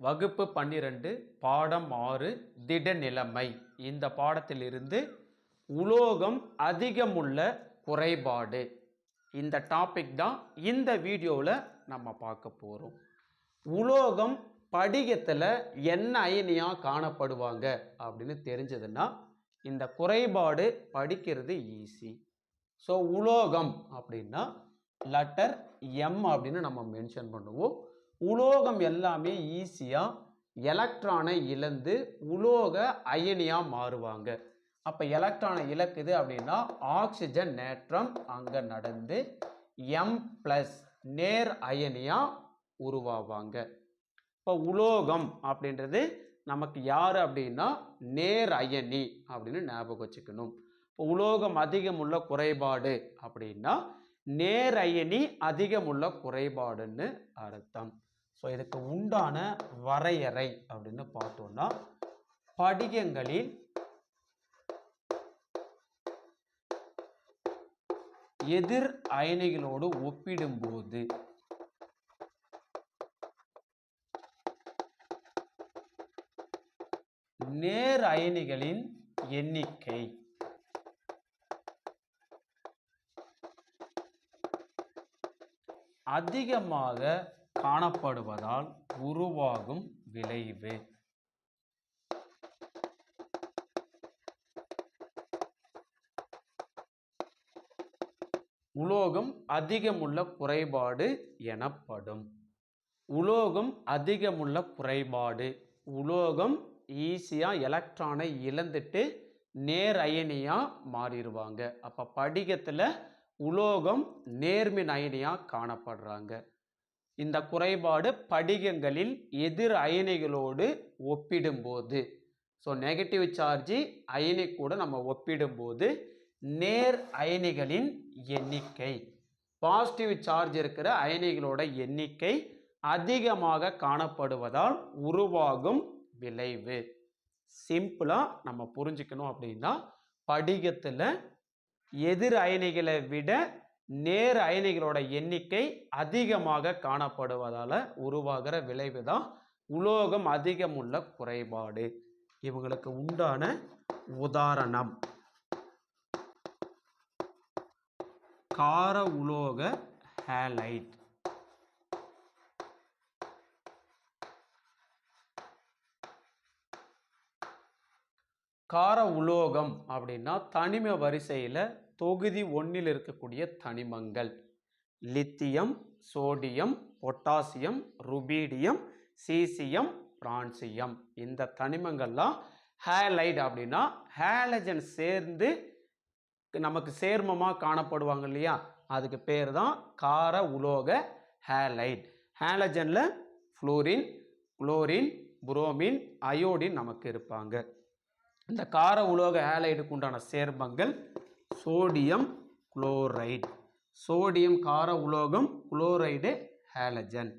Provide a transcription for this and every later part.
வகுப்பு பன்னிரண்டு பாடம் ஆறு திட நிலைமை இந்த பாடத்திலிருந்து உலோகம் அதிகமுள்ள குறைபாடு. இந்த டாபிக் தான் இந்த வீடியோவில் நம்ம பார்க்க போகிறோம் உலோகம் படிகத்தில் என்ன அயனியாக காணப்படுவாங்க அப்படின்னு தெரிஞ்சதுன்னா இந்த குறைபாடு படிக்கிறது ஈஸி ஸோ உலோகம் அப்படின்னா லெட்டர் எம் அப்படின்னு நம்ம மென்ஷன் பண்ணுவோம். உலோகம் எல்லாமே ஈஸியாக எலக்ட்ரானை இழந்து உலோக அயனியாக மாறுவாங்க. அப்போ எலக்ட்ரானை இழக்குது அப்படின்னா ஆக்சிஜன் நேற்றம் அங்கே நடந்து எம் ப்ளஸ் நேர் அயனியாக உருவாவாங்க. இப்போ உலோகம் அப்படின்றது நமக்கு யார் அப்படின்னா நேர் அயனி அப்படின்னு ஞாபகம் வச்சுக்கணும். இப்போ உலோகம் அதிகமுள்ள குறைபாடு அப்படின்னா நேர் அயனி அதிகமுள்ள குறைபாடுன்னு அர்த்தம். ஸோ இதுக்கு உண்டான வரையறை அப்படின்னு பார்த்தோம்னா படிகங்களில் எதிர் அயனிகளோடு ஒப்பிடும்போது நேர் அயனிகளின் எண்ணிக்கை அதிகமாக காணப்படுவதால் உருவாகும் விளைவு. உலோகம் அதிகமுள்ள குறைபாடு எனப்படும். உலோகம் அதிகமுள்ள குறைபாடு. உலோகம் ஈஸியாக எலக்ட்ரானை இழந்துட்டு நேர் அயனியாக மாறிடுவாங்க. அப்போ படிகத்தில் உலோகம் நேர்மின் அயனியாக காணப்படுறாங்க. இந்த குறைபாடு படிகங்களில் எதிர் அயனிகளோடு ஒப்பிடும்போது. ஸோ நெகட்டிவ் சார்ஜி அயனி கூட நம்ம ஒப்பிடும்போது நேர் அயனிகளின் எண்ணிக்கை. பாசிட்டிவ் சார்ஜ் இருக்கிற அயனிகளோட எண்ணிக்கை அதிகமாக காணப்படுவதால் உருவாகும் விளைவு. சிம்பிளாக நம்ம புரிஞ்சுக்கணும் அப்படின்னா படிகத்தில் எதிர் அயனிகளை விட நேர் அயனிகளோட எண்ணிக்கை அதிகமாக காணப்படுவதால் உருவாகிற விளைவு தான் உலோகம் அதிகமுள்ள குறைபாடு. இவங்களுக்கு உண்டான உதாரணம். கார உலோக ஹேலைட். கார உலோகம் அப்படின்னா தனிம வரிசையில் தொகுதி ஒன்றில் இருக்கக்கூடிய தனிமங்கள். Lithium sodium potassium rubidium caesium francium. இந்த தனிமங்கள்லாம் ஹேலைட் அப்படின்னா ஹேலஜன் சேர்ந்து நமக்கு சேர்மமாக காணப்படுவாங்க இல்லையா? அதுக்கு பேர் தான் கார உலோக ஹேலைட். ஹேலஜனில் ஃப்ளோரின் குளோரின் புரோமின் அயோடின் நமக்கு இருப்பாங்க. இந்த கார உலோக ஹேலைடுக்கு உண்டான சேர்மங்கள் சோடியம் குளோரைடு. சோடியம் கார உலோகம் chloride halogen.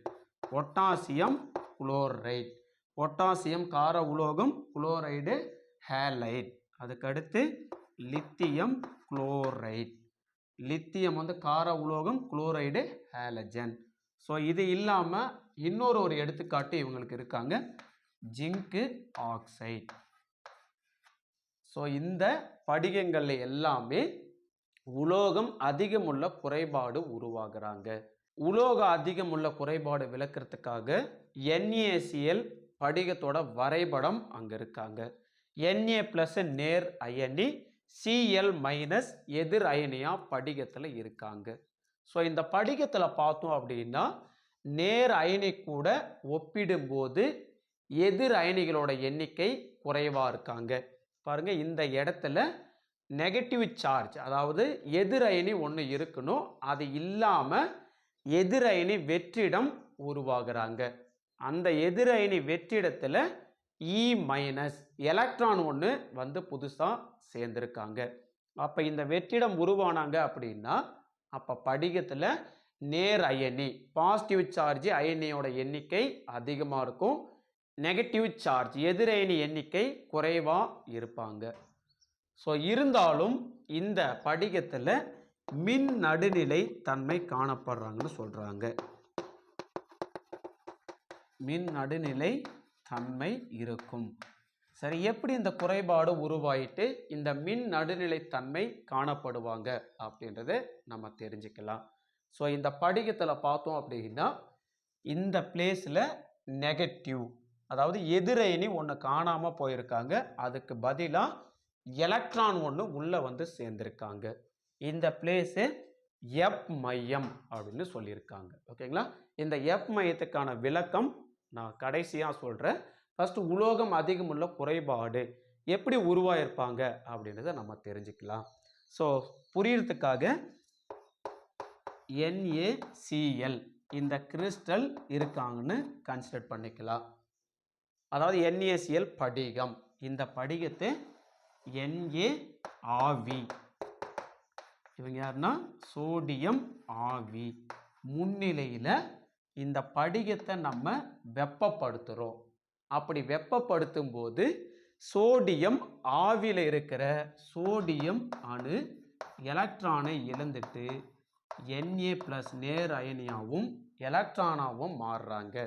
Potassium chloride. Potassium கார உலோகம் குளோரைடு ஹேலைட். அதுக்கடுத்து லித்தியம் குளோரைட். லித்தியம் வந்து கார உலோகம் குளோரைடு ஹேலஜன். ஸோ இது இல்லாமல் இன்னொரு ஒரு எடுத்துக்காட்டு இவங்களுக்கு இருக்காங்க. ஜிங்கு ஆக்சைடு. ஸோ இந்த படிகங்கள்ல எல்லாமே உலோகம் அதிகமுள்ள குறைபாடு உருவாகிறாங்க. உலோக அதிகமுள்ள குறைபாடு விளக்கிறதுக்காக என்ஏசிஎல் படிகத்தோட வரைபடம் அங்கே இருக்காங்க. என்ஏ ப்ளஸ் நேர் அயனி சிஎல் மைனஸ் எதிர் அயனியா படிகத்தில் இருக்காங்க. ஸோ இந்த படிகத்தில் பார்த்தோம் அப்படின்னா நேர் அயனி கூட ஒப்பிடும்போது எதிர் அயனிகளோட எண்ணிக்கை குறைவாக இருக்காங்க. பாருங்க இந்த இடத்துல நெகட்டிவ் சார்ஜ் அதாவது எதிர் அயனி ஒன்று இருக்கணும் அது இல்லாமல் எதிர் அயனி வெற்றிடம் உருவாகிறாங்க. அந்த எதிர் அயனி வெற்றிடத்தில் இ e மைனஸ் எலக்ட்ரான் ஒன்று வந்து புதுசாக சேர்ந்துருக்காங்க. அப்போ இந்த வெற்றிடம் உருவானாங்க அப்படின்னா அப்போ படிகத்தில் நேர் அயனி பாசிட்டிவ் சார்ஜ் அயனியோட எண்ணிக்கை அதிகமாக இருக்கும். நெகட்டிவ் சார்ஜ் எதிரணி எண்ணிக்கை குறைவாக இருப்பாங்க. ஸோ இருந்தாலும் இந்த படிகத்தில் மின் நடுநிலை தன்மை காணப்படுறாங்கன்னு சொல்கிறாங்க மின் நடுநிலை தன்மை இருக்கும். சரி எப்படி இந்த குறைபாடு உருவாயிட்டு இந்த மின் நடுநிலை தன்மை காணப்படுவாங்க அப்படின்றத நம்ம தெரிஞ்சுக்கலாம். ஸோ இந்த படிகத்தில் பார்த்தோம் அப்படின்னா இந்த பிளேஸில் நெகட்டிவ் அதாவது எதிரணி ஒன்று காணாமல் போயிருக்காங்க. அதுக்கு பதிலாக எலக்ட்ரான் ஒன்று உள்ளே வந்து சேர்ந்துருக்காங்க. இந்த பிளேஸு எப் மையம் அப்படின்னு சொல்லியிருக்காங்க. ஓகேங்களா? இந்த எப் மையத்துக்கான விளக்கம் நான் கடைசியாக சொல்கிறேன் ஃபஸ்ட்டு உலோகம் அதிகமுள்ள குறைபாடு எப்படி உருவாயிருப்பாங்க அப்படின்றத நம்ம தெரிஞ்சுக்கலாம். ஸோ புரியறதுக்காக என்ஏசிஎல் இந்த கிறிஸ்டல் இருக்காங்கன்னு கன்சிடர் பண்ணிக்கலாம். அதாவது என்ஏசிஎல் படிகம். இந்த படிகத்தை என்ஏ ஆவி. இவங்க யாருன்னா? சோடியம் ஆவி. முன்னிலையில் இந்த படிகத்தை நம்ம வெப்பப்படுத்துகிறோம் அப்படி வெப்பப்படுத்தும் போது சோடியம் ஆவியில் இருக்கிற சோடியம் அணு எலக்ட்ரானை இழந்துட்டு என்ஏ ப்ளஸ் நேர் அயனியாகவும் எலக்ட்ரானாகவும் மாறுறாங்க.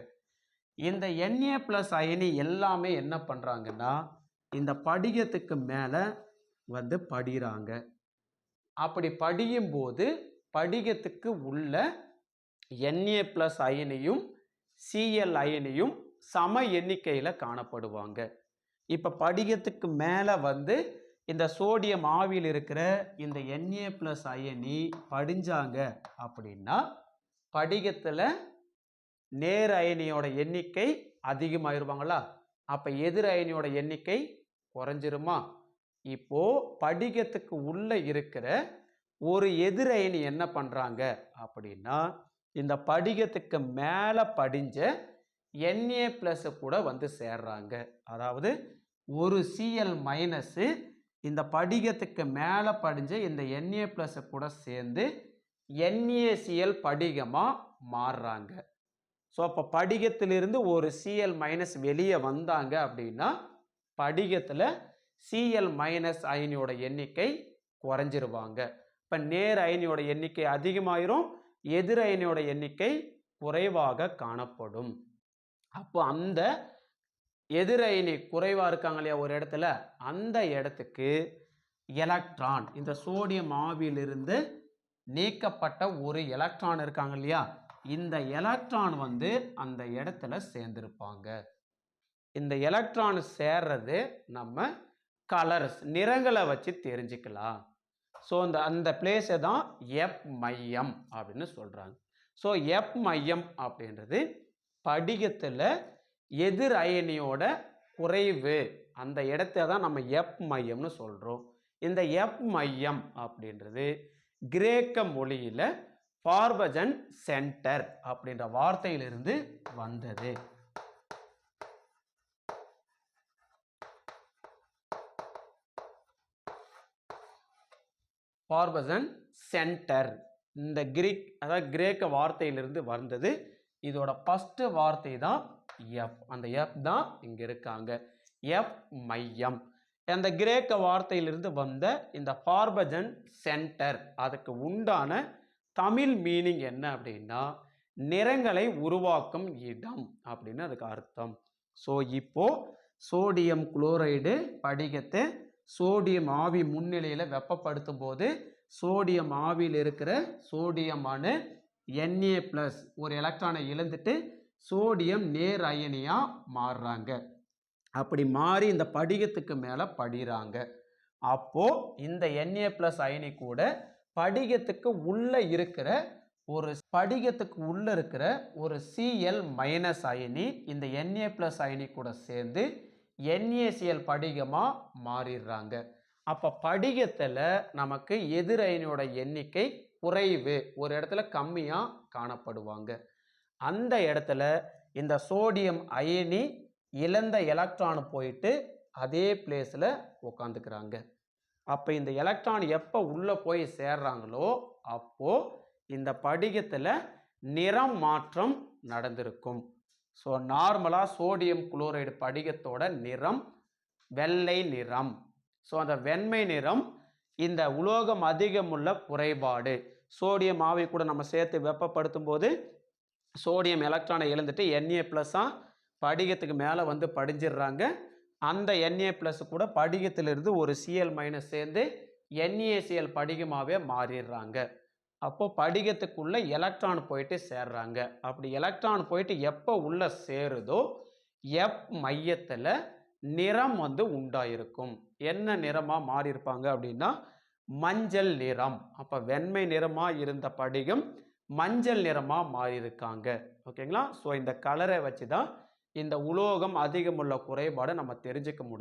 இந்த என்ஏ ப்ளஸ் அயனி எல்லாமே என்ன பண்ணுறாங்கன்னா இந்த படிகத்துக்கு மேலே வந்து படிகிறாங்க அப்படி படியும் போது படிகத்துக்கு உள்ள என்ஏ ப்ளஸ் அயனியும் சிஎல் அயனியும் சம எண்ணிக்கையில் காணப்படுவாங்க. இப்போ படிகத்துக்கு மேலே வந்து இந்த சோடியம் ஆவியில் இருக்கிற இந்த என்ஏ ப்ளஸ் அயனி படிஞ்சாங்க அப்படின்னா படிகத்தில் நேர் அயனியோட எண்ணிக்கை அதிகமாயிருவாங்களா? அப்போ எதிர் அயனியோட எண்ணிக்கை குறைஞ்சிருமா? இப்போ படிகத்துக்கு உள்ள இருக்கிற ஒரு எதிர் அயனி என்ன பண்ணுறாங்க அப்படின்னா இந்த படிகத்துக்கு மேலே படிஞ்ச என்ஏ ப்ளஸ்ஸு கூட வந்து சேர்றாங்க. அதாவது ஒரு சிஎல் மைனஸு இந்த படிகத்துக்கு மேலே படிஞ்ச இந்த என்ஏ ப்ளஸ்ஸை கூட சேர்ந்து என்ஏசிஎல் படிகமாக மாறுறாங்க. ஸோ அப்போ படிகத்திலிருந்து ஒரு சிஎல் மைனஸ் வெளியே வந்தாங்க அப்படின்னா படிகத்தில் சிஎல் மைனஸ் அயனியோட எண்ணிக்கை குறைஞ்சிருவாங்க. இப்போ நேர் அயனியோட எண்ணிக்கை அதிகமாயிரும் எதிர் அயனியோட எண்ணிக்கை குறைவாக காணப்படும். அப்போ அந்த எதிர் அயனி குறைவாக இருக்காங்க இல்லையா ஒரு இடத்துல? அந்த இடத்துக்கு எலக்ட்ரான் இந்த சோடியம் ஆவியிலிருந்து நீக்கப்பட்ட ஒரு எலக்ட்ரான் இருக்காங்க இல்லையா? இந்த எலக்ட்ரான் வந்து அந்த இடத்துல சேர்ந்திருப்பாங்க. இந்த எலக்ட்ரான் சேர்றது நம்ம கலர்ஸ் நிறங்களை வச்சு தெரிஞ்சுக்கலாம். ஸோ அந்த அந்த பிளேஸை தான் எப் மையம் அப்படின்னு சொல்கிறாங்க ஸோ எப் மையம் அப்படின்றது படிகத்தில் எதிர் அயனியோட குறைவு. அந்த இடத்த தான் நம்ம எப் மையம்னு சொல்கிறோம் இந்த எப் மையம் அப்படின்றது கிரேக்க மொழியில் பார்பஜன் சென்டர் அப்படின்ற வார்த்தையிலிருந்து வந்தது. பார்பசன் சென்டர். இந்த கிரீக் அதாவது கிரேக்க வார்த்தையிலிருந்து வந்தது. இதோட ஃபஸ்ட்டு வார்த்தை தான் எஃப் அந்த எஃப் தான் இங்கே இருக்காங்க. எஃப் மையம். அந்த கிரேக்க வார்த்தையிலிருந்து வந்த இந்த பார்பஜன் சென்டர் அதுக்கு உண்டான தமிழ் மீனிங் என்ன அப்படின்னா நிறங்களை உருவாக்கும் இடம் அப்படின்னு அதுக்கு அர்த்தம். ஸோ இப்போ சோடியம் குளோரைடு படிகத்தை சோடியம் ஆவி முன்னிலையில் வெப்பப்படுத்தும் போது சோடியம் ஆவியில் இருக்கிற சோடியம் அணு என்ஏ ப்ளஸ் ஒரு எலக்ட்ரானை இழந்துட்டு சோடியம் நேர் அயனியாக மாறுறாங்க. அப்படி மாறி இந்த படிகத்துக்கு மேலே படிகிறாங்க அப்போது இந்த என்ஏ ப்ளஸ் அயனி கூட படிகத்துக்கு உள்ளே இருக்கிற ஒரு படிகத்துக்கு உள்ளே இருக்கிற ஒரு சிஎல் மைனஸ் அயனி இந்த என்ஏ ப்ளஸ் அயனி கூட சேர்ந்து என்ஏசிஎல் படிகமாக மாறிடுறாங்க. அப்போ படிகத்தில் நமக்கு எதிர் அயனியோட எண்ணிக்கை குறைவு. ஒரு இடத்துல கம்மியாக காணப்படுவாங்க. அந்த இடத்துல இந்த சோடியம் அயனி இழந்த எலக்ட்ரான் போயிட்டு அதே பிளேஸில் உட்காந்துக்கிறாங்க அப்போ இந்த எலக்ட்ரான் எப்போ உள்ளே போய் சேர்றாங்களோ அப்போது இந்த படிகத்தில் நிறம் மாற்றம் நடந்திருக்கும். ஸோ நார்மலாக சோடியம் குளோரைடு படிகத்தோட நிறம் வெள்ளை நிறம். ஸோ அந்த வெண்மை நிறம் இந்த உலோகம் அதிகமுள்ள குறைபாடு. சோடியம் ஆவி கூட நம்ம சேர்த்து வெப்பப்படுத்தும் போது சோடியம் எலக்ட்ரானை எழுந்துட்டு என்ஏ ப்ளஸ்ஸாக படிகத்துக்கு மேலே வந்து படிஞ்சிடுறாங்க. அந்த என்ஏ ப்ளஸ் கூட படிகத்திலிருந்து ஒரு சிஎல் மைனஸ் சேர்ந்து என்ஏசிஎல் படிகமாகவே மாறிடுறாங்க. அப்போது படிகத்துக்குள்ளே எலக்ட்ரான் போயிட்டு சேர்றாங்க. அப்படி எலக்ட்ரான் போயிட்டு எப்போ உள்ள சேருதோ எப் மையத்தில் நிறம் வந்து உண்டாயிருக்கும். என்ன நிறமாக மாறியிருப்பாங்க அப்படின்னா மஞ்சள் நிறம். அப்போ வெண்மை நிறமாக இருந்த படிகம் மஞ்சள் நிறமாக மாறியிருக்காங்க. ஓகேங்களா ஸோ இந்த கலரை வச்சு தான் இந்த உலோகம் அதிகமுள்ள குறைபாடை நம்ம தெரிஞ்சுக்க முடியும்.